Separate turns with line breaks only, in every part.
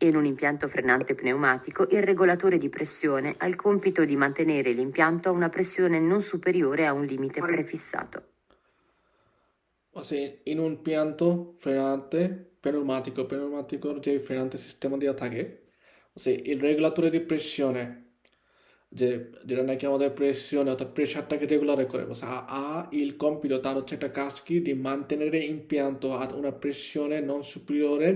In un impianto frenante pneumatico, il regolatore di pressione ha il compito di mantenere l'impianto a una pressione non superiore a un limite prefissato.
বলছে in un pianto frenante pneumatico pneumaticoর যে ফ্রেনান্তে system দেওয়া থাকে বলছে il regolatore di pressione যে যেটা নাকি আমাদের প্রেসিয়নে অর্থাৎ প্রেশারটাকে রেগুলারে করে বলছে ha ha il compito তার হচ্ছে একটা কাজ কি di mantenere impianto ad una pressione non superiore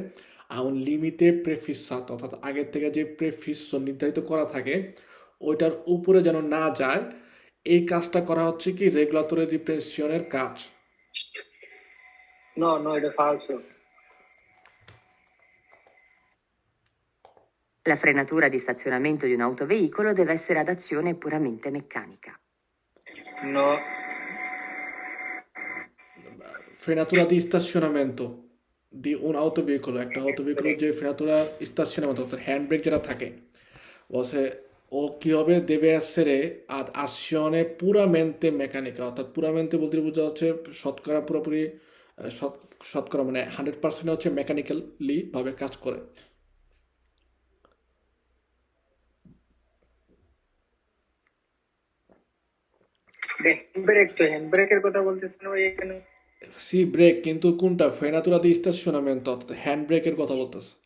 a un limite prefissato অর্থাৎ আগের থেকে যে প্রেফিস নির্ধারিত করা থাকে ওইটার উপরে যেন না যায় এই কাজটা করা হচ্ছে কি রেগুলাতরে দি প্রেসিয়নের কাজ
No, no, era falso.
La frenatura di stazionamento di un autoveicolo deve essere ad azione puramente meccanica.
No,
frenatura di stazionamento Di un autoveicolo একটা autoveicolo যে frenatura stazionamento অর্থাৎ হ্যান্ড ব্রেক যেটা থাকে বলছে ও কি হবে? deve essere ad azione puramente meccanica অর্থাৎ puramente বলতে বোঝা হচ্ছে শতকরা পুরোপুরি শতকরা মানে হান্ড্রেড পার্সেন্ট হচ্ছে মেকানিক্যালি ভাবে কাজ করে।
হ্যান্ডব্রেক তো হ্যান্ডব্রেকের কথা বলতেছেন ভাই এখানে?
সি ব্রেক কিন্তু কোনটা? ফ্রেনাতুরা দি স্টাশনামেন্ট অর্থাৎ হ্যান্ড ব্রেকের কথা বলতেছে।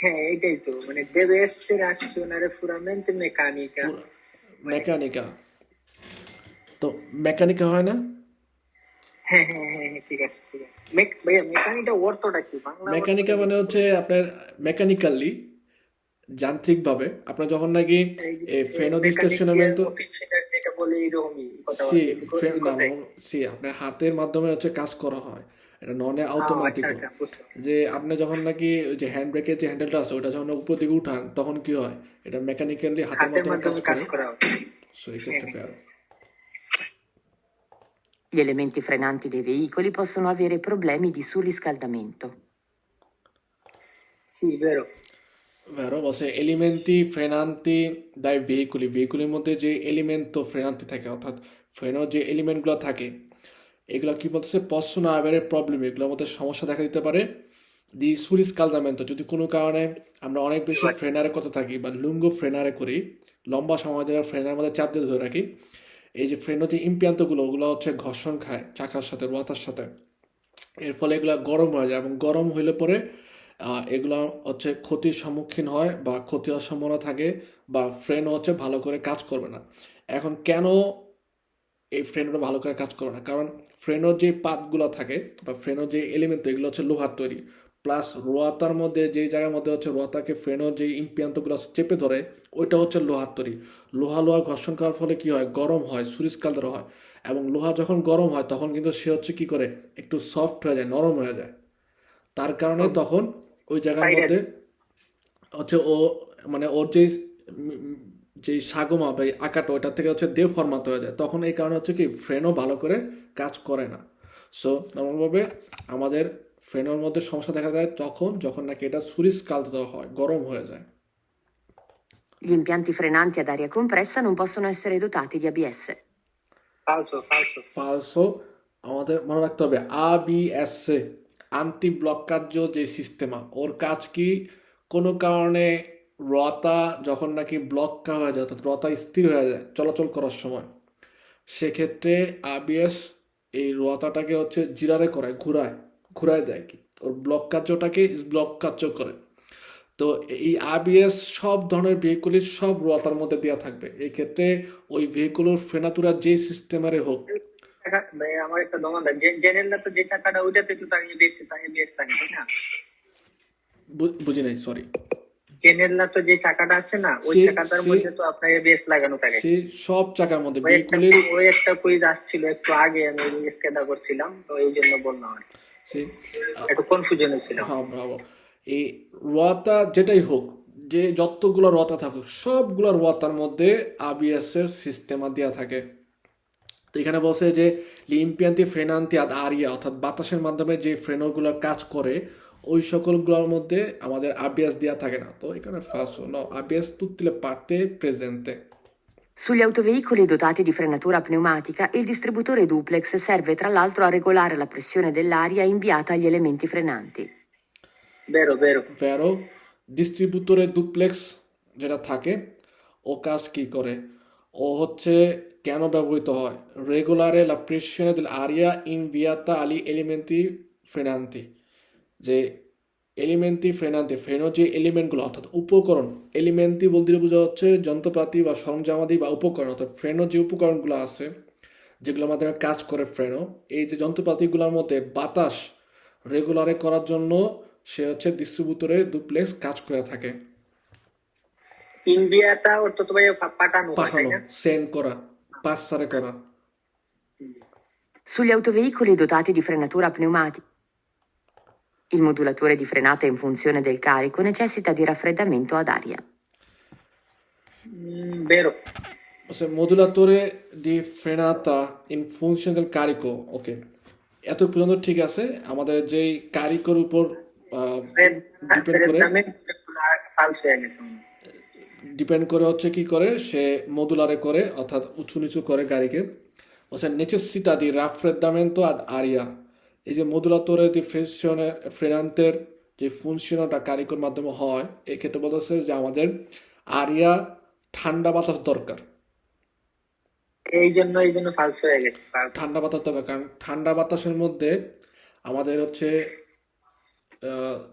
হ্যাঁ এটাই তো। মানে deve essere azionare puramente meccanica
মেকানিকা। তো মেকানিকা হয় না?
হ্যাঁ হ্যাঁ হ্যাঁ হ্যাঁ, ঠিক আছে ঠিক আছে। মেক- ভাইয়া অর্থটা কি? বাংলা
মেকানিকা মানে হচ্ছে আপনার মেকানিক্যালি যান্ত্রিকভাবে আপনার যখন নাকি ফ্রেনো দি স্টাশনামেন্ট
অফিসিয়াল যেটা বলে এরকমই কথা
সি আপনার হাতের মাধ্যমে হচ্ছে কাজ করা হয়। এটা নন
আচ্ছা
অটোমেটিক
আচ্ছা
যে আপনি যখন নাকি যে হ্যান্ড ব্রেকের যে হ্যান্ডেলটা আছে ওটা যখন উপর দিকে উঠান তখন কি হয়? এটা মেকানিক্যালি হাতের মাধ্যমে কাজ করে।
হয়।
সো এই ক্ষেত্রে পেয়ার
Gli elementi frenanti dei veicoli possono avere problemi di surriscaldamento.
sì vero
Vero, বলছে এলিমেন্টি ফ্রেনান্তি দাই ভেহিকুলি ভেহিকুলের মধ্যে যে এলিমেন্ট তো ফ্রেনান্তি থাকে অর্থাৎ ফ্রেনোর যে এলিমেন্টগুলো থাকে। এগুলো কি বলতেছে? পশ্চনা আবের প্রবলেম এগুলোর মধ্যে সমস্যা দেখা দিতে পারে। দি সুরিস কালদামেন্ট যদি কোনো কারণে আমরা অনেক বেশি ফ্রেনারে কথা থাকি বা লুঙ্গো ফ্রেনারে করি লম্বা সময় ধরে ফ্রেনার মধ্যে চাপ দিয়ে ধরে রাখি এই যে ফ্রেনের যে ইম্পিয়ান্তগুলো ওগুলো হচ্ছে ঘর্ষণ খায় চাকার সাথে রোয়াতার সাথে। এর ফলে এগুলো গরম হয়ে যায় এবং গরম হইলে পরে এগুলো হচ্ছে ক্ষতির সম্মুখীন হয় বা ক্ষতি হওয়ার সম্ভাবনা থাকে বা ফ্রেন হচ্ছে ভালো করে কাজ করবে না। এখন কেন এই ফ্রেনগুলো ভালো করে কাজ করবে না? কারণ ফ্রেনের যে পাতগুলো থাকে বা ফ্রেনের যে এলিমেন্ট এগুলো হচ্ছে লোহার তৈরি। প্লাস রোয়াতার মধ্যে, যে জায়গার মধ্যে হচ্ছে রোয়াতাকে ফ্রেনের যে ইম্পিয়ান্তগুলো চেপে ধরে, ওইটা হচ্ছে লোহার তৈরি। লোহা লোহা ঘর্ষণ করার ফলে কি হয়? গরম হয় সুরিশকাল হয়। এবং লোহা যখন গরম হয়, তখন কিন্তু সে হচ্ছে কি করে? একটু সফট হয়ে যায়, নরম হয়ে যায়। তার কারণে তখন ওই জায়গার মধ্যে হচ্ছে ও মানে ওর যে যে সাগমা বা আঁকাটা ওইটার থেকে হচ্ছে দেফরমাত হয়ে যায়। তখন এই কারণে হচ্ছে কি ফ্রেনও ভালো করে কাজ করে না। সো নর্মালভাবে আমাদের ফ্রেনের মধ্যে সমস্যা দেখা যায় তখন যখন নাকি এটা সুরিশ কালত হয় গরম হয়ে যায়।
Gli impianti frenanti ad aria compressa non possono essere dotati di ABS.
falso falso.
পালসো আমাদের মনে রাখতে হবে আবিএস আন্টি ব্লকার্য যে সিস্টেমা ওর কাজ কি? কোনো কারণে রতা যখন নাকি ব্লক হয়ে যায়, অর্থাৎ রতা স্থির হয়ে যায় চলাচল করার সময়, সেক্ষেত্রে আবিএস এই রতাটাকে হচ্ছে জিরারে করে ঘুরায় ঘুরায় দেয় কি? ওর ব্লক কার্যটাকে ব্লক কার্য করে। তো এই আবিএস সব ধরনের ভেহিকুলের সব রতার মধ্যে দেওয়া থাকবে। এই ক্ষেত্রে ওই ভেহিকুলের ফেনাতুরা যে সিস্টেমারে হোক
আমার একটা তো যে চাকাটা ওইটাতে তো তাই বেশি তাই বেশ থাকে তাই না?
বুঝি নাই সরি
জেনারেল তো যে চাকাটা আছে না ওই চাকাটার মধ্যে তো আপনার বেশ লাগানো থাকে।
সব চাকার মধ্যে
ওই একটা
ভেহিকুলের
ওই একটা কুইজ আসছিল একটু আগে আমি স্কেদা করছিলাম তো এই জন্য বললাম আর কি।
সে
একটু কনফিউশন হয়েছিল।
হ্যাঁ ব্রাভো এই রোয়াতা যেটাই হোক যে যতগুলো রোয়াতা থাকুক সবগুলো রোয়াতার মধ্যে আবিএস এর সিস্টেমা দেওয়া থাকে। তো এখানে বলছে যে লিম্পিয়ান্তি ফ্রেনান্তি আদ আরিয়া অর্থাৎ বাতাসের মাধ্যমে যে ফ্রেনরগুলো কাজ করে ওই সকলগুলোর মধ্যে আমাদের আবিএস দেওয়া থাকে না তো এখানে first no ABS tutte le parti presente
Sugli autoveicoli dotati di frenatura pneumatica, il distributore duplex serve tra l'altro a regolare la pressione dell'aria inviata agli elementi frenanti.
vero vero
vero ডিস্ট্রিবিউটরে duplex যেটা থাকে ও কাজ কি করে ও হচ্ছে কেন ব্যবহৃত হয়? রেগুলারে la pressione dell'aria inviata agli elementi frenanti যে এলিমেন্টি ফ্রেনান্তি ফ্রেনো যে এলিমেন্টগুলো অর্থাৎ উপকরণ এলিমেন্টি বলতে বোঝা হচ্ছে যন্ত্রপাতি বা সরঞ্জামাদি বা উপকরণ অর্থাৎ ফ্রেনো যে উপকরণগুলো আছে যেগুলোর মাধ্যমে কাজ করে ফ্রেনো এই যে যন্ত্রপাতিগুলোর মধ্যে বাতাস রেগুলারে করার জন্য সে হচ্ছে ডিস্ট্রিবিউটরে ডুপ্লেক্স কাজ করে থাকে।
ইন্ডিয়াটা অর্থ তো ভাই পাঠানো
পাঠানো সেন্ড করা। পাসারে করা
Sugli autoveicoli dotati di frenatura pneumatica, il modulatore di frenata in funzione del carico necessita di raffreddamento ad aria.
উম, বেরো
Se modulatore di frenata in funzione del carico ওকে এত পর্যন্ত ঠিক আছে আমাদের যেই কারিকর উপর ডিপেন্ড করে
ফালস হয়ে গেছে
ডিপেন্ড করে হচ্ছে কি করে সে মদুলারে করে অর্থাৎ উঁচু নিচু করে গাড়িকে। o sea necessita di raffreddamento ad আরিয়া। এই যে মদুলাতরে যে ফ্রেশনের ফ্রেনান্তের যে ফুনশনটা কারিকর মাধ্যমে হয় এক্ষেত্রে ক্ষেত্রে বলতেছে যে আমাদের আরিয়া ঠান্ডা বাতাস দরকার।
এই জন্য এই জন্য ফালস হয়ে গেছে
ঠান্ডা বাতাস দরকার কারণ ঠান্ডা বাতাসের মধ্যে আমাদের হচ্ছে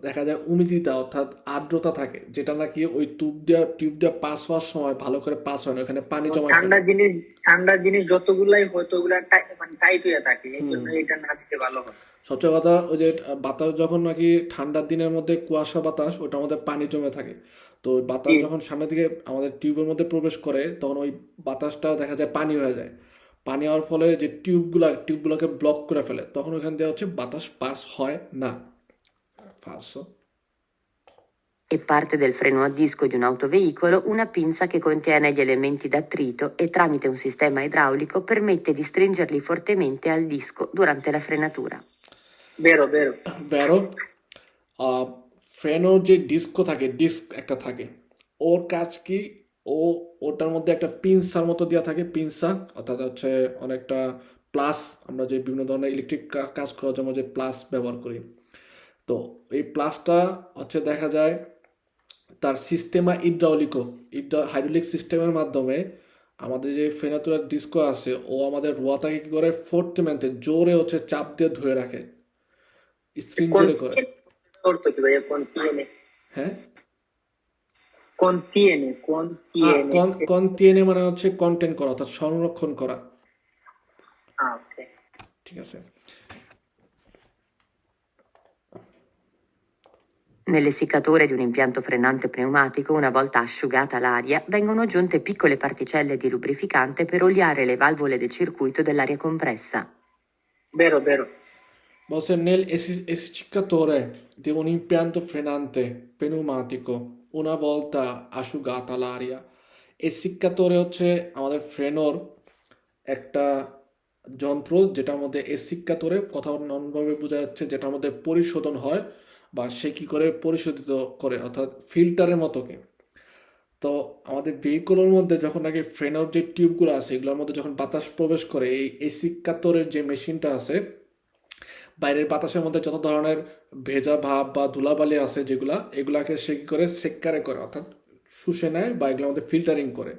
দেখা যায় উমিদিতা অর্থাৎ আর্দ্রতা থাকে যেটা নাকি ওই টিউব দিয়ে টিউব দিয়ে পাস হওয়ার সময় ভালো করে পাস হয় না ওখানে পানি জমা
ঠান্ডা জিনিস ঠান্ডা জিনিস যতগুলাই হয় ততগুলা টাই- মানে টাইট হয়ে থাকে এই জন্য এটা না দিতে ভালো হয়।
সবচেয়ে কথা ওই যে বাতাস যখন নাকি ঠান্ডার দিনের মধ্যে কুয়াশা বাতাস ওটা আমাদের পানি জমে থাকে। তো বাতাস যখন সামনের দিকে আমাদের টিউবের মধ্যে প্রবেশ করে তখন ওই বাতাসটা দেখা যায় পানি হয়ে যায়। পানি হওয়ার ফলে যে টিউবগুলা টিউবগুলোকে ব্লক করে ফেলে তখন ওখান দিয়ে হচ্ছে বাতাস পাস হয় না। Pass
È parte del freno a disco di un autoveicolo una pinza che contiene gli elementi d'attrito e tramite un sistema idraulico permette di stringerli fortemente al disco durante la frenatura.
বেরো বেরো
বেরো ফ্রেনোর যে disco থাকে disk একটা থাকে ওর কাজ কি ও ওটার মধ্যে একটা পিনসার মতো দেওয়া থাকে পিনসা অর্থাৎ হচ্ছে অনেকটা প্লাস আমরা যে বিভিন্ন ধরনের ইলেকট্রিক কাজ করার জন্য যে প্লাস ব্যবহার করি তো এই প্লাসটা হচ্ছে দেখা যায় তার সিস্টেমা ইড্রাউলিকো ইড্রা হাইড্রোলিক সিস্টেমের মাধ্যমে আমাদের যে ফেনাতুরার ডিস্কো আছে ও আমাদের রোয়াটাকে কি করে? ফোর্থমেন্টে জোরে হচ্ছে চাপ দিয়ে ধরে রাখে। স্ক্রিন জোরে করে। হ্যাঁ? মানে হচ্ছে কন্টেন্ট করা অর্থাৎ সংরক্ষণ করা। ঠিক আছে।
Nell'essiccatore di un impianto frenante pneumatico, una volta asciugata l'aria, vengono aggiunte piccole particelle di lubrificante per oliare le valvole del circuito dell'aria compressa.
বেরো বেরো
Bose nel esi- essiccatore di un impianto frenante pneumatico una volta asciugata l'aria এসিক্কাতরে হচ্ছে আমাদের ফ্রেনোর একটা যন্ত্র যেটার মধ্যে এসিক্কাতরে কথা অন্যভাবে বোঝা যাচ্ছে যেটার মধ্যে পরিশোধন হয় বা সে কি করে পরিশোধিত করে, অর্থাৎ ফিল্টারের মতো কি। তো আমাদের ভেহিকলের মধ্যে যখন নাকি ফ্রেনোর যে টিউবগুলো আছে, এগুলোর মধ্যে যখন বাতাস প্রবেশ করে, এই এসিক্কাতরের যে মেশিনটা আছে, বাইরের বাতাসের মধ্যে যত ধরনের ভেজা ভাব বা ধুলাবালি আছে যেগুলা, এগুলাকে সে কি করে? সেক্কারে করে, অর্থাৎ শুষে নেয় বা এগুলোর মধ্যে ফিল্টারিং করে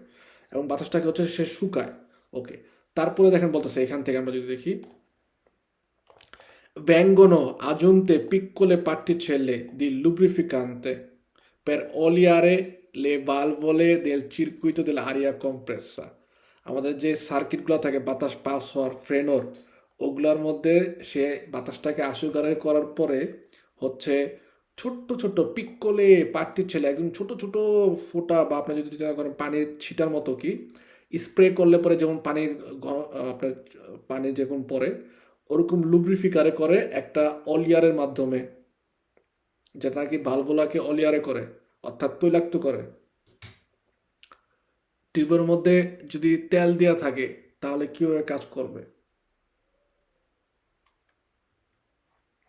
এবং বাতাসটাকে হচ্ছে সে শুকায়। ওকে তারপরে দেখেন বলতেছে, এখান থেকে আমরা যদি দেখি vengono aggiunte piccole particelle di lubrificante per oliare le valvole del circuito dell'aria compressa. আমাদের যে সার্কিটগুলো থাকে বাতাস পাস হওয়ার ফ্রেনোর ওগুলোর মধ্যে সে বাতাসটাকে আশুগারে করার পরে হচ্ছে ছোট্ট ছোট্ট পিক্কলে ছেলে একদম ছোট ছোট ফোঁটা বা আপনার যদি করেন পানির ছিটার মতো কি স্প্রে করলে পরে যেমন পানির আপনার পানি যেমন পরে ওরকম লুব্রিফিকারে করে একটা অলিয়ারের মাধ্যমে, যেটা নাকি ভালভোলাকে অলিয়ারে করে, অর্থাৎ তৈলাক্ত করে। টিউবের মধ্যে যদি তেল দেওয়া থাকে, তাহলে কীভাবে কাজ করবে?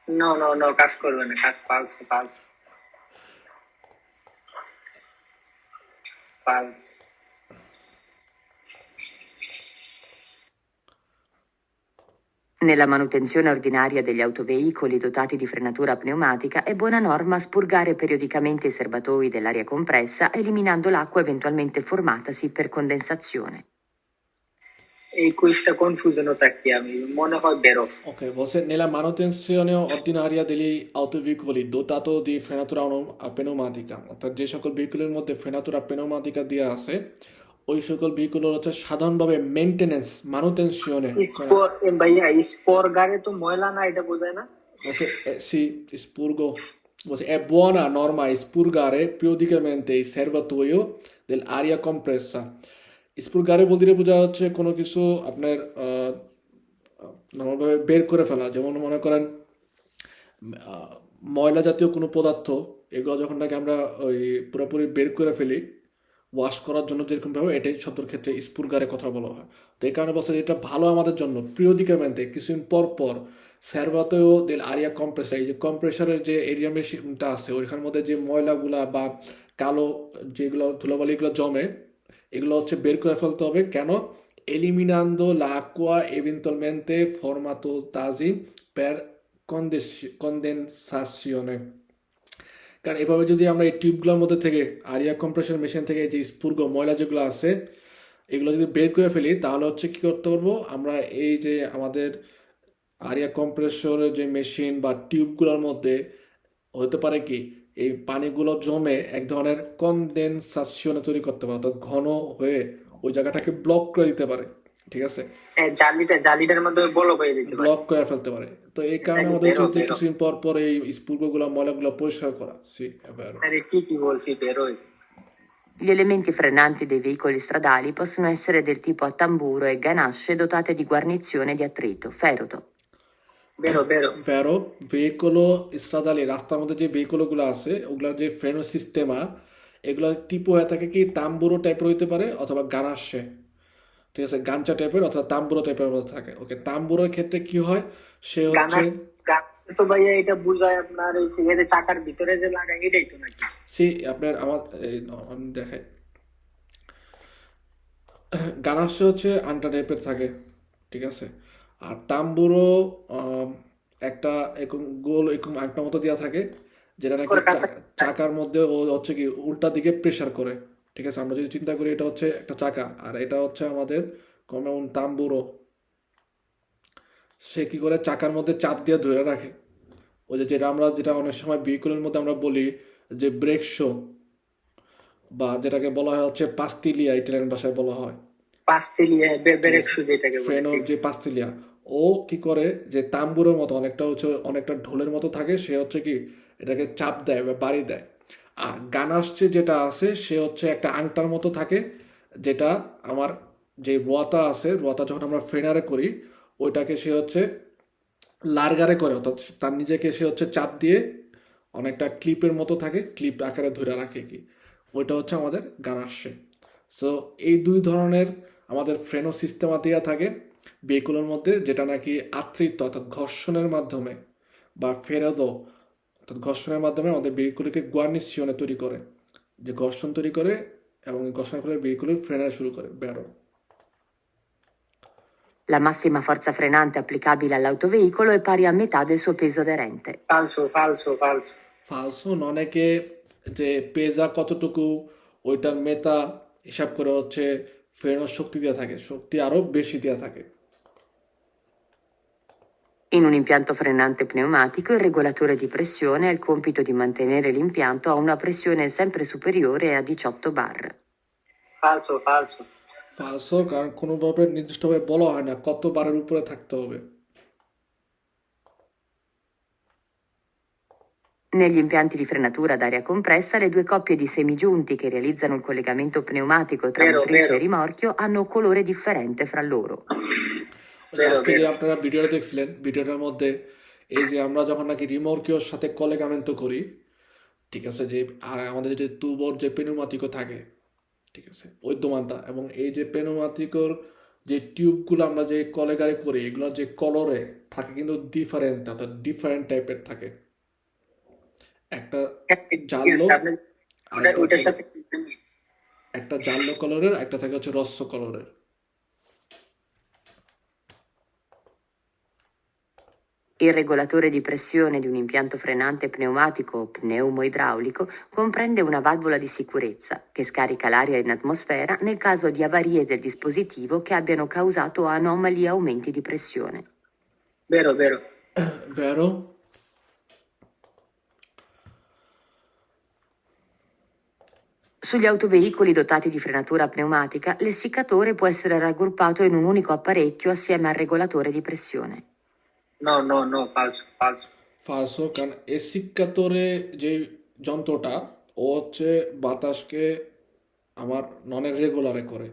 No no no, কাজ করবে না, কাজ ফালস ফালস ফালস
Nella manutenzione ordinaria degli autoveicoli dotati di frenatura pneumatica è buona norma spurgare periodicamente i serbatoi dell'aria compressa eliminando l'acqua eventualmente formatasi per condensazione.
এই কুইজটা কনফিউশন থাকি আমি মনে হয় বেরো
Ok, বলছে nella manutenzione ordinaria degli autoveicoli dotato di frenatura pneu- pneumatica অর্থাৎ যে সকল ভেহিকুলের মধ্যে ফ্রেনাতুরা pneumatica দেওয়া আছে ওই সকল ভেহিকুল হচ্ছে সাধারণভাবে মেনটেনেন্স মানুটেনশনে
স্পোর ভাইয়া স্পোর গাড়ি তো ময়লা না এটা বোঝায় না
Você, sì, spurgo. Você, è buona norma spurgare periodicamente il serbatoio dell'aria compressa. স্পুরগারে বলতে বোঝা হচ্ছে কোনো কিছু আপনার নর্মালভাবে বের করে ফেলা যেমন মনে করেন ময়লা জাতীয় কোনো পদার্থ এগুলো যখন নাকি আমরা ওই পুরোপুরি বের করে ফেলি ওয়াশ করার জন্য যেরকম ভাবে এটাই শব্দের ক্ষেত্রে স্পুরগারে কথা বলা হয়। তো এই কারণে বলছে এটা ভালো আমাদের জন্য। পিরিয়ডিকামেন্টে কিছুদিন পর পর স্যারবাতেও দেল আরিয়া কম্প্রেসার এই যে কম্প্রেসারের যে এরিয়া মেশিনটা আছে, ওইখানের মধ্যে যে ময়লাগুলা বা কালো যেগুলো, ধুলাবালিগুলো জমে, এগুলো হচ্ছে বের করে ফেলতে হবে। কেন? L'acqua eventualmente formato tasi per condes- condensazione কারণ এভাবে যদি আমরা এই টিউবগুলোর মধ্যে থেকে আরিয়া কম্প্রেশন মেশিন থেকে যে স্পুর্গ ময়লা যেগুলো আছে, এগুলো যদি বের করে ফেলি, তাহলে হচ্ছে কি করতে পারব? আমরা এই যে আমাদের আরিয়া কম্প্রেসরের যে মেশিন বা টিউবগুলোর মধ্যে, হতে পারে কি, এই পানিগুলো জমে এক ধরনের কনডেনসাশনে তৈরি করতে পারে, অর্থাৎ ঘন হয়ে ওই জায়গাটাকে ব্লক করে দিতে পারে। ঠিক আছে?
জালিটা জালিটার মধ্যে বলো হয়ে যেতে পারে।
ব্লক করে ফেলতে পারে। তো এই কারণে আমাদের
বেরো।
কিছুদিন পর পর এই স্পুর্গগুলো ময়লাগুলো পরিষ্কার করা। সি এবার
আরে ঠিকই বলছি বেরোয়।
Gli elementi frenanti dei veicoli stradali possono essere del tipo a tamburo e ganasce dotate di guarnizione di attrito, ferodo.
বেরো বেরো।
ভ্যারো ভেহিকলো স্ট্রাদালি রাস্তার মধ্যে যে ভেহিকলগুলো আছে ওগুলোর যে ফ্রেনো সিস্টেমা এগুলো টিপো হয়ে থাকে কি তাম্বুরো টাইপের হইতে পারে অথবা গানাশে। ঠিক আছে গাঞ্চা টাইপের অথবা তাম্বুরো টাইপের মধ্যে থাকে। ওকে তাম্বুরোর ক্ষেত্রে কি হয়? সে হচ্ছে
তো ভাইয়া এটা বুঝায় আপনার ওই সিগারেটের চাকার ভিতরে যে লাগায় এটাই তো নাকি?
সে আপনার আমার আমি দেখাই। গানাশে হচ্ছে আন্টা টাইপের থাকে ঠিক আছে? আর তাম্বুরো আম, একটা এরকম গোল এরকম আংটার মতো দেওয়া থাকে যেটা নাকি চাকার মধ্যে ও হচ্ছে কি উল্টা দিকে প্রেসার করে। ঠিক আছে? আমরা যদি চিন্তা করি এটা হচ্ছে একটা চাকা আর এটা হচ্ছে আমাদের যেমন তাম্বুরো সে কি করে? চাকার মধ্যে চাপ দিয়ে ধরে রাখে। ওই যে যেটা আমরা যেটা অনেক সময় ভেহিকুলের মধ্যে আমরা বলি যে ব্রেক শো বা যেটাকে বলা হয় হচ্ছে পাস্তিলিয়া ইটালিয়ান ভাষায় বলা হয়।
পাস্তেলিয়া বেরেক শু যেটাকে
ফ্রেনোর যে পাস্তিলিয়া ও কি করে? যে তাম্বুরের মতো অনেকটা হচ্ছে অনেকটা ঢোলের মতো থাকে সে হচ্ছে কি এটাকে চাপ দেয় বা বাড়ি দেয়। আর গানাসছে যেটা আছে, সে হচ্ছে একটা আংটার মতো থাকে, যেটা আমার যে রোয়াতা আছে, রোয়াতা যখন আমরা ফ্রেনারে করি, ওইটাকে সে হচ্ছে লার্গারে করে, অর্থাৎ তার নিজেকে সে হচ্ছে চাপ দিয়ে অনেকটা ক্লিপের মতো থাকে, ক্লিপ আকারে ধরে রাখে কি। ওইটা হচ্ছে আমাদের গানাসে সো এই দুই ধরনের আমাদের ফ্রেনো সিস্টেমা দেওয়া থাকে ভেহিকুলের মধ্যে, যেটা নাকি আত্রিত্ব, অর্থাৎ ঘর্ষণের মাধ্যমে বা ফেরদো অর্থাৎ ঘর্ষণের মাধ্যমে আমাদের ভেহিকুলকে গুয়ার্নিশনে তৈরি করে যে ঘর্ষণ তৈরি করে এবং এই ঘর্ষণের ফলে ভেহিকুলের ফ্রেনার শুরু করে বেরো
La massima forza frenante applicabile all'autoveicolo è pari a metà del suo peso aderente.
ফালসো ফালসো ফালসো
ফালসো অনেকে যে পেজা কতটুকু ওইটার মেতা হিসাব করে হচ্ছে ফ্রেনোর শক্তি দেওয়া থাকে শক্তি আরও বেশি দেওয়া থাকে
In un impianto frenante pneumatico il regolatore di pressione ha il compito di mantenere l'impianto a una pressione sempre superiore a 18 bar.
ফালসো ফালসো
ফালসো কারণ কোনোভাবে নির্দিষ্টভাবে বলা হয় না কত বারের উপরে থাকতে হবে
Negli impianti di frenatura ad aria compressa, le due coppie di semigiunti che realizzano il collegamento pneumatico tra
Vero,
motrice
vero.
e rimorchio hanno colore differente fra loro.
আজকে যে আপনারা ভিডিওটা দেখছিলেন ভিডিওটার মধ্যে এই যে আমরা যখন নাকি রিমোর্কিওর সাথে কলেগামেন্ট করি ঠিক আছে যে আর আমাদের যে তুবর যে পেনুমাতিকও থাকে ঠিক আছে এবং এই যে পেনুমাতিকর যে টিউবগুলো আমরা যে কলেগারে করি এগুলো যে কলরে থাকে কিন্তু ডিফারেন্ট অর্থাৎ ডিফারেন্ট টাইপের থাকে। একটা জানলো একটা জাল্লো কালারের একটা থাকে হচ্ছে রস্য কালারের
Il regolatore di pressione di un impianto frenante pneumatico o pneumoidraulico comprende una valvola di sicurezza che scarica l'aria in atmosfera nel caso di avarie del dispositivo che abbiano causato anomali aumenti di pressione.
Vero, vero.
Vero?
Sugli autoveicoli dotati di frenatura pneumatica, l'essiccatore può essere raggruppato in un unico apparecchio assieme al regolatore di pressione.
No, no.
ফালসো কারণ যে যন্ত্রটা ও হচ্ছে বাতাসকে আমার রেগুলারে করে।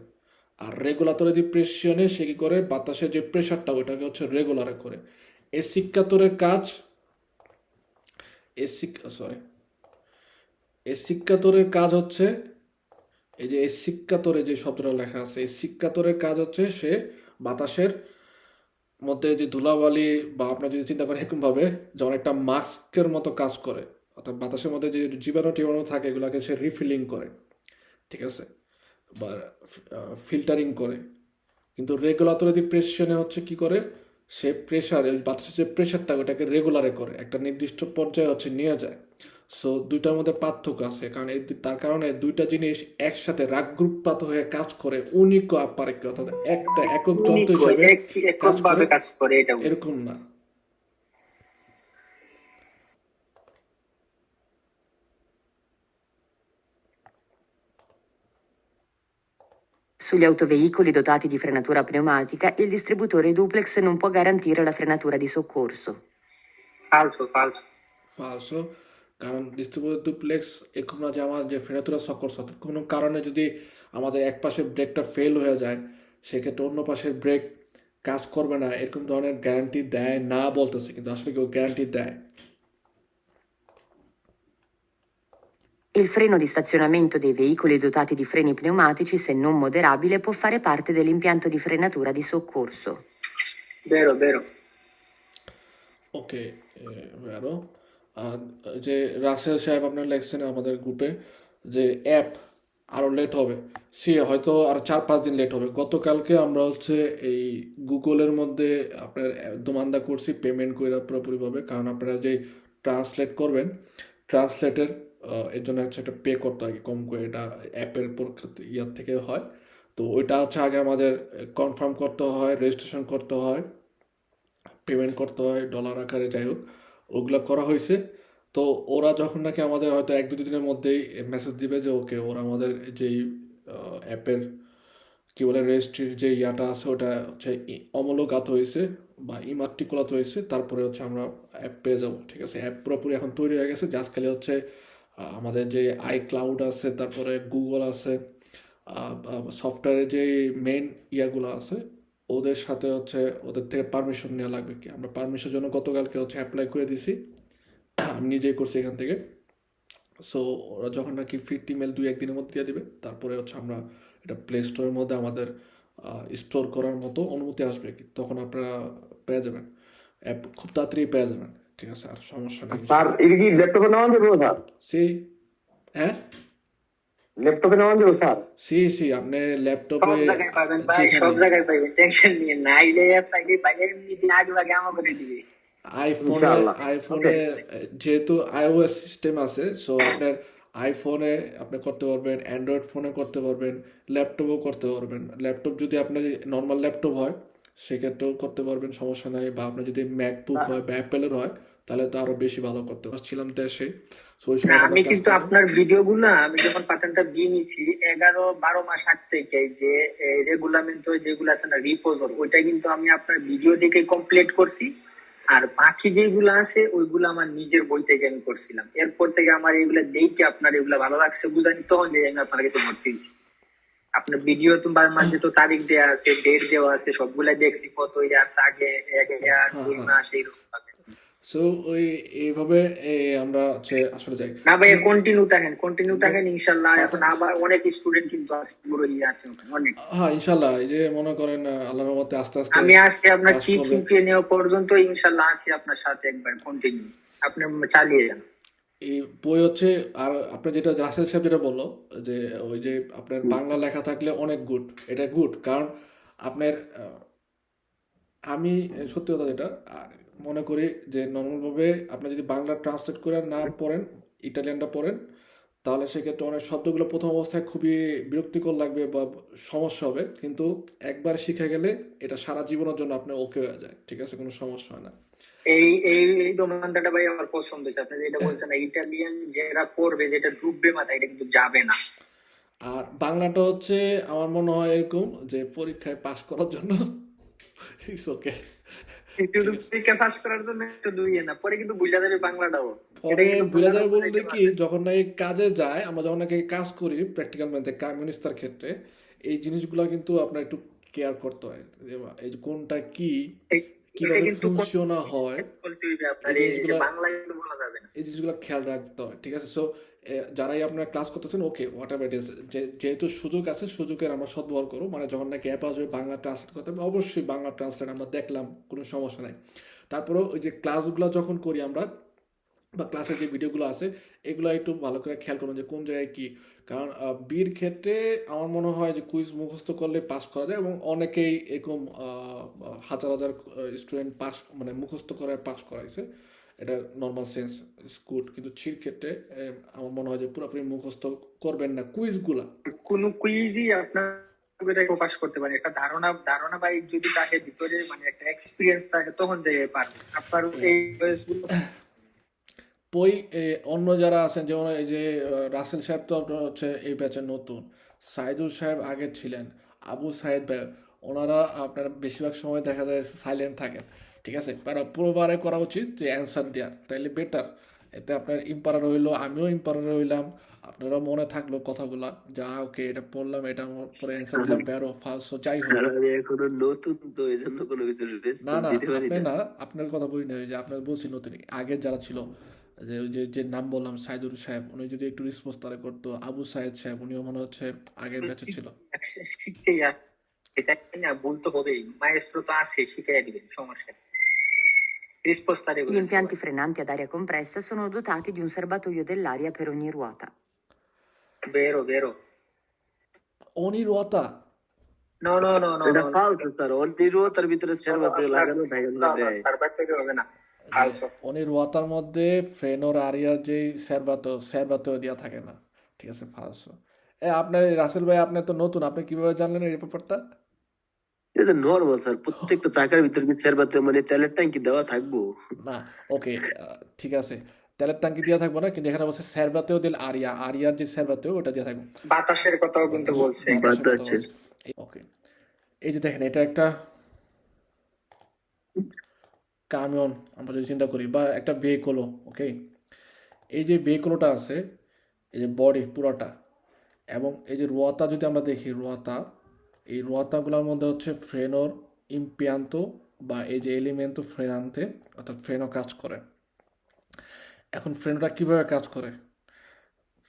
আর রেগুলাতরে যে প্রেশনে সে করে? বাতাসের যে প্রেশারটা হচ্ছে রেগুলারে করে। কাজ এসিক সরি কাজ হচ্ছে এই যে এসিক্কাতরে যে শব্দটা লেখা আছে এসিক্কাতরের কাজ হচ্ছে সে বাতাসের মধ্যে যে ধুলাবালি বা আপনার যদি চিন্তা করেন এরকম ভাবে যেমন একটা মাস্কের মতো কাজ করে, অর্থাৎ বাতাসের মধ্যে যে জীবাণু টিবাণু থাকে, এগুলোকে সে রিফিলিং করে, ঠিক আছে? বা ফিল্টারিং করে। কিন্তু রেগুলাতরি দি প্রেশনে হচ্ছে কি করে? সে প্রেশার বাতাসের যে প্রেশারটা ওটাকে রেগুলারে করে। একটা নির্দিষ্ট পর্যায়ে হচ্ছে নিয়ে যায়। সো দুইটার মধ্যে পার্থক্য আছে কারণ এই দু- তার কারণে দুইটা জিনিস একসাথে রাগগ্রুপপাত হয়ে কাজ করে উনিক আপারিক অর্থাৎ একটা একক যন্ত্র হিসেবে
একক ভাবে কাজ করে এটা
এরকম না
Sugli autoveicoli dotati di frenatura pneumatica, il distributore duplex non può garantire la frenatura di soccorso.
falso, falso.
ফালসো কারণ ডিস্ট্রিবিউটর ডুপ্লেক্স এরকম না যে আমার যে ফেরাতুরা সকর সতর্ক কোনো কারণে যদি আমাদের এক পাশের ব্রেকটা ফেল হয়ে যায় সেক্ষেত্রে অন্য পাশের ব্রেক কাজ করবে না এরকম ধরনের গ্যারান্টি দেয় না বলতেছে কিন্তু আসলে কেউ গ্যারান্টি দেয়
Il freno di stazionamento dei veicoli dotati di freni pneumatici, se non moderabile, può fare parte dell'impianto di frenatura di soccorso.
Vero, vero.
ওকে ভেরো আর যে রাসেল সাহেব আপনার লেখছেন আমাদের গ্রুপে যে অ্যাপ আরও লেট হবে। সে হয়তো আর চার পাঁচ দিন লেট হবে। গতকালকে আমরা হচ্ছে এই গুগলের মধ্যে আপনার দোমান্দা করছি পেমেন্ট করে পুরোপুরিভাবে কারণ আপনারা যে ট্রান্সলেট করবেন ট্রান্সলেটের এর জন্য হচ্ছে একটা পে করতে হয়। কম করে এটা অ্যাপের ইয়ার থেকে হয়। তো ওইটা হচ্ছে আগে আমাদের কনফার্ম করতে হয় রেজিস্ট্রেশন করতে হয় পেমেন্ট করতে হয় ডলার আকারে যাই হোক। ওগুলো করা হয়েছে। তো ওরা যখন নাকি আমাদের হয়তো এক দু দিনের মধ্যেই মেসেজ দিবে যে, ওকে, ওরা আমাদের যেই অ্যাপের কী বলে রেজিস্ট্রির যে ইয়াটা আছে, ওটা হচ্ছে অমলগাত হয়েছে বা ইমার্টিকুলাত হয়েছে, তারপরে হচ্ছে আমরা অ্যাপ পেয়ে যাব। ঠিক আছে? অ্যাপ পুরোপুরি এখন তৈরি হয়ে গেছে। জাস্ট খালি হচ্ছে আমাদের যে আই ক্লাউড আছে, তারপরে গুগল আছে সফটওয়্যারের যে মেন ইয়াগুলো আছে ওদের সাথে হচ্ছে ওদের থেকে পারমিশন নেওয়া লাগবে কি? আমরা পারমিশনের জন্য গতকালকে হচ্ছে অ্যাপ্লাই করে দিছি। আমি নিজেই করছি এখান থেকে। সো ওরা যখন নাকি ফিট ইমেল দুই একদিনের মধ্যে দিয়ে দিবে তারপরে হচ্ছে আমরা এটা প্লে স্টোরের মধ্যে আমাদের স্টোর করার মতো অনুমতি আসবে কি? তখন আপনারা পেয়ে যাবেন। অ্যাপ খুব তাড়াতাড়ি পেয়ে যাবেন। ঠিক আছে আর সমস্যা নেই।
স্যার এটা কি ল্যাপটপে নেওয়া যাবে স্যার?
সি হ্যাঁ?
ল্যাপটপে নেওয়া যাবে স্যার
সি সি আপনি ল্যাপটপে
সব জায়গায় পাবেন ভাই সব জায়গায় পাবেন টেনশন নিয়ে না। আইলে এমনি দিন আগে আগে আমার করে দিবে।
আইফোনে আইফোনে যেহেতু আইওএস সিস্টেম আছে সো আপনার আইফোনে আপনি করতে পারবেন অ্যান্ড্রয়েড ফোনে করতে পারবেন ল্যাপটপেও করতে পারবেন। ল্যাপটপ যদি আপনার নর্মাল ল্যাপটপ হয় সেক্ষেত্রেও করতে পারবেন সমস্যা নাই। বা আপনার যদি ম্যাকবুক হয় বা অ্যাপেলের হয় তাহলে তো আরও বেশি ভালো করতে পারছিলাম দেশে।
আমি কিন্তু আপনার ভিডিও গুলা আমি যখন পাঠানটা দিয়ে নিছি এগারো বারো মাস আগ থেকে যে রেগুলামেন্ট যেগুলো আছে না রিপোজর ওইটা কিন্তু আমি আপনার ভিডিও দেখে কমপ্লিট করছি। আর বাকি যেগুলো আছে ওইগুলো আমার নিজের বই থেকে আমি করছিলাম। এরপর থেকে আমার এগুলা দেখে আপনার এগুলা ভালো লাগছে বুঝানি তখন যে আমি আপনার কাছে ভর্তি হয়েছি। আপনার ভিডিও তো মাঝে তো তারিখ দেওয়া আছে ডেট দেওয়া আছে সবগুলা দেখছি কত ইয়ার্স আগে এক ইয়ার দুই
হ্যাঁ,
মাস এইরকম।
সো ওই এইভাবে আমরা হচ্ছে আসলে যাই।
না ভাই কন্টিনিউ থাকেন কন্টিনিউ থাকেন ইনশাল্লাহ। এখন আবার অনেক স্টুডেন্ট কিন্তু আছে পুরো ইয়ে আছে অনেক।
হ্যাঁ ইনশাল্লাহ এই যে মনে করেন আল্লাহর রহমতে আস্তে আস্তে
আমি আজকে আপনার চিপ
করবে।
চিপিয়ে নেওয়া পর্যন্ত ইনশাল্লাহ আসি আপনার সাথে একবার কন্টিনিউ আপনি চালিয়ে যান।
এই বই হচ্ছে আর আপনার যেটা রাসেল সাহেব যেটা বলল যে ওই যে আপনার বাংলা লেখা থাকলে অনেক গুড এটা গুড কারণ আপনার আমি সত্যি কথা যেটা মনে করি যে নর্মালভাবে আপনি যদি বাংলা ট্রান্সলেট করে না পড়েন ইটালিয়ানটা পড়েন তাহলে সেক্ষেত্রে অনেক শব্দগুলো প্রথম অবস্থায় খুবই বিরক্তিকর লাগবে বা সমস্যা হবে। কিন্তু একবার শিখে গেলে এটা সারা জীবনের জন্য আপনি ওকে হয়ে যায় ঠিক আছে? কোনো সমস্যা হয় না।
এই এই এই ভাই আমার পছন্দ হয়েছে। আপনি যেটা বলছেন ইটালিয়ান যেটা পড়বে যেটা ডুববে মাথায় এটা কিন্তু যাবে না।
আর বাংলাটা হচ্ছে আমার মনে হয় এরকম যে পরীক্ষায় পাশ করার জন্য ইটস ওকে বলতে কি যখন না এই কাজে যায় আমরা যখন নাকি কাজ করি প্র্যাকটিক্যাল ম্যাথে কমিউনিস্টার ক্ষেত্রে এই জিনিসগুলো কিন্তু আপনার একটু কেয়ার করতে হয়। এই কোনটা কি কীভাবে
কিন্তু
হয় এই জিনিসগুলা-
বাংলায় কিন্তু বলা যাবে না।
এই জিনিসগুলো খেয়াল রাখতে হয় ঠিক আছে? সো যারাই আপনার ক্লাস করতেছেন ওকে হোয়াট এভার ইট যেহেতু সুযোগ আছে, সুযোগের আমরা সদ্ব্যবহার করব। মানে যখন নাকি অ্যাপ আসবে বাংলা ট্রান্সলেট করতে হবে, অবশ্যই বাংলা ট্রান্সলেট আমরা দেখলাম, কোনো সমস্যা নাই। তারপরেও ওই যে ক্লাসগুলো যখন করি আমরা, বা ক্লাসের যে ভিডিওগুলো আছে, এগুলো একটু ভালো করে খেয়াল করুন যে কোন জায়গায় কী। কারণ বির ক্ষেত্রে আমার মনে হয় যে কুইজ মুখস্থ করলে পাস করা যায় এবং অনেকেই এরকম হাজার হাজার স্টুডেন্ট পাস মানে মুখস্থ করে পাস করাইছে। এটা নর্মাল সেন্স গুড কিন্তু চির ক্ষেত্রে আমার মনে হয় যে পুরোপুরি মুখস্থ করবেন না কুইজগুলা।
কোন কুইজই আপনার এটাকে পাস করতে পারে একটা ধারণা ধারণা বা যদি তাকে ভিতরে মানে একটা এক্সপিরিয়েন্স থাকে তখন যাই পারবে। আপনার এই বয়সগুলো
বই অন্য যারা আছেন যেমন এই যে রাসেল সাহেব তো আপনার হচ্ছে এই ব্যাচের নতুন। সাইদুল সাহেব আগে ছিলেন। আবু ভাই ওনারা আপনার বেশিরভাগ সময় দেখা যায় সাইলেন্ট থাকেন। ঠিক আছে? তারা পুরোবারে করা উচিত যে অ্যান্সার দেওয়ার তাইলে বেটার এতে আপনার ইম্পারার হইল আমিও ইম্পারার হইলাম। আপনারা মনে থাকল কথাগুলা যা ওকে এটা পড়লাম এটা আমার পরে অ্যান্সার দিলাম বেরো ফালসো যাই হোক।
এখনও নতুন তো এই জন্য কোনো কিছু
না না আপনি
না
আপনার কথা বলি না যে আপনার বলছি নতুন আগের যারা ছিল যে ওই যে যে নাম বললাম সাইদুল সাহেব উনি যদি একটু রেসপন্স তারা করতো আবু সাহেদ সাহেব উনিও মনে হচ্ছে আগের ব্যাচে ছিল।
শিখতেই আর এটা না বলতে হবেই মায়েস্ট্রো তো আছে শিখাই দিবেন সমস্যা রিস্পোস্তারে
Gli impianti frenanti ad aria compressa sono dotati di un serbatoio dell'aria per ogni ruota.
বেরো বেরো
অনি রোয়াতা
নো নো নো নো
এটা ফালসো স্যার অনির্বতার ভিতরে সেরবাতে লাগানো থাকে না দেয়
হবে না
অনি রোয়াতার মধ্যে ফ্রেনোর আরিয়ার যে স্যারবাতো স্যারবাতো দেওয়া থাকে না ঠিক আছে ফালসো এ আপনার রাসেল ভাই আপনি তো নতুন আপনি কীভাবে জানলেন এই ব্যাপারটা
এটা নরমাল স্যার প্রত্যেকটা চাকার ভিতরে কি সেরবাতে মানে তেলের ট্যাঙ্কি দেওয়া থাকব।
না ওকে ঠিক আছে। তেলের ট্যাঙ্কি দেওয়া থাকব না কিন্তু এখানে বলছে দিল আরিয়া আরিয়ার যে ওটা দেওয়া থাকবে।
বাতাসের কথাও কিন্তু বলছে।
বাতাসের।
ওকে এই যে দেখেন এটা একটা কামিয়ন আমরা যদি চিন্তা করি বা একটা ভেহিকলও ওকে এই যে ভেহিকলটা আছে এই যে বডি পুরোটা এবং এই যে রোয়াতা যদি আমরা দেখি রোয়াতা এই রোয়াতাগুলোর মধ্যে হচ্ছে ফ্রেনোর ইম্পিয়ান্তো বা এই যে এলিমেন্টো ফ্রেনান্তে অর্থাৎ ফ্রেনো কাজ করে। এখন ফ্রেনোটা কীভাবে কাজ করে?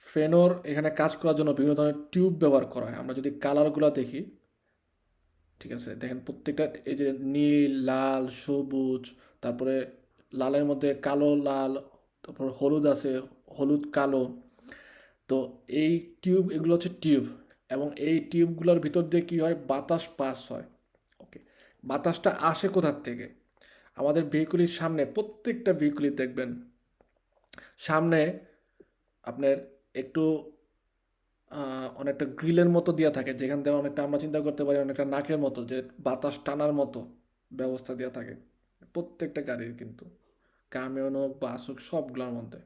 ফ্রেনোর এখানে কাজ করার জন্য বিভিন্ন ধরনের টিউব ব্যবহার করা হয়। আমরা যদি কালারগুলো দেখি, ঠিক আছে, দেখেন প্রত্যেকটা এই যে নীল, লাল, সবুজ, তারপরে লালের মধ্যে কালো, লাল, তারপর হলুদ আছে, হলুদ, কালো। তো এই টিউব, এগুলো হচ্ছে টিউব। এবং এই টিউবগুলোর ভিতর দিয়ে কী হয়? বাতাস পাস হয়। ওকে বাতাসটা আসে কোথার থেকে? আমাদের ভেহিকুলির সামনে, প্রত্যেকটা ভেহিকুলি দেখবেন, সামনে আপনার একটু অনেকটা গ্রিলের মতো দেওয়া থাকে। যেখান থেকে অনেকটা আমরা চিন্তা করতে পারি, অনেকটা নাকের মতো, যে বাতাস টানার মতো ব্যবস্থা দেওয়া থাকে। প্রত্যেকটা গাড়ির কিন্তু, কামিয়ন হোক, বাস হোক, সবগুলোর মধ্যে।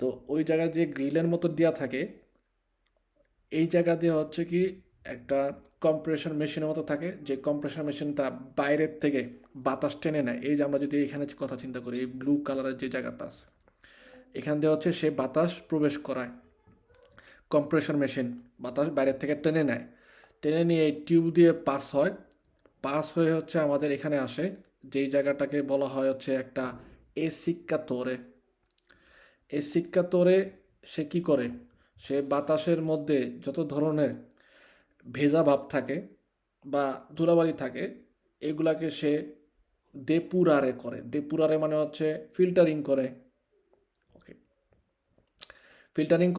তো ওই জায়গায় যে গ্রিলের মতো দেওয়া থাকে এই জায়গা দিয়ে হচ্ছে কি একটা কম্প্রেশন মেশিনের মতো থাকে। যে কম্প্রেশন মেশিনটা বাইরের থেকে বাতাস টেনে নেয়। এই যে আমরা যদি এখানে কথা চিন্তা করি এই ব্লু কালারের যে জায়গাটা আছে, এখান দিয়ে হচ্ছে সে বাতাস প্রবেশ করায়। কম্প্রেশন মেশিন বাতাস বাইরের থেকে টেনে নেয়। টেনে নিয়ে এই টিউব দিয়ে পাস হয়। পাস হয়ে হচ্ছে আমাদের এখানে আসে, যেই জায়গাটাকে বলা হয় হচ্ছে একটা এ সিক্কা তোরে এ সিক্কা তোরে সে কি করে? সে বাতাসের মধ্যে যত ধরনের ভেজা ভাব থাকে বা ধুলাবালি থাকে, এগুলাকে সে depurare করে। depurare মানে হচ্ছে ফিল্টারিং করে। ওকে ফিল্টারিং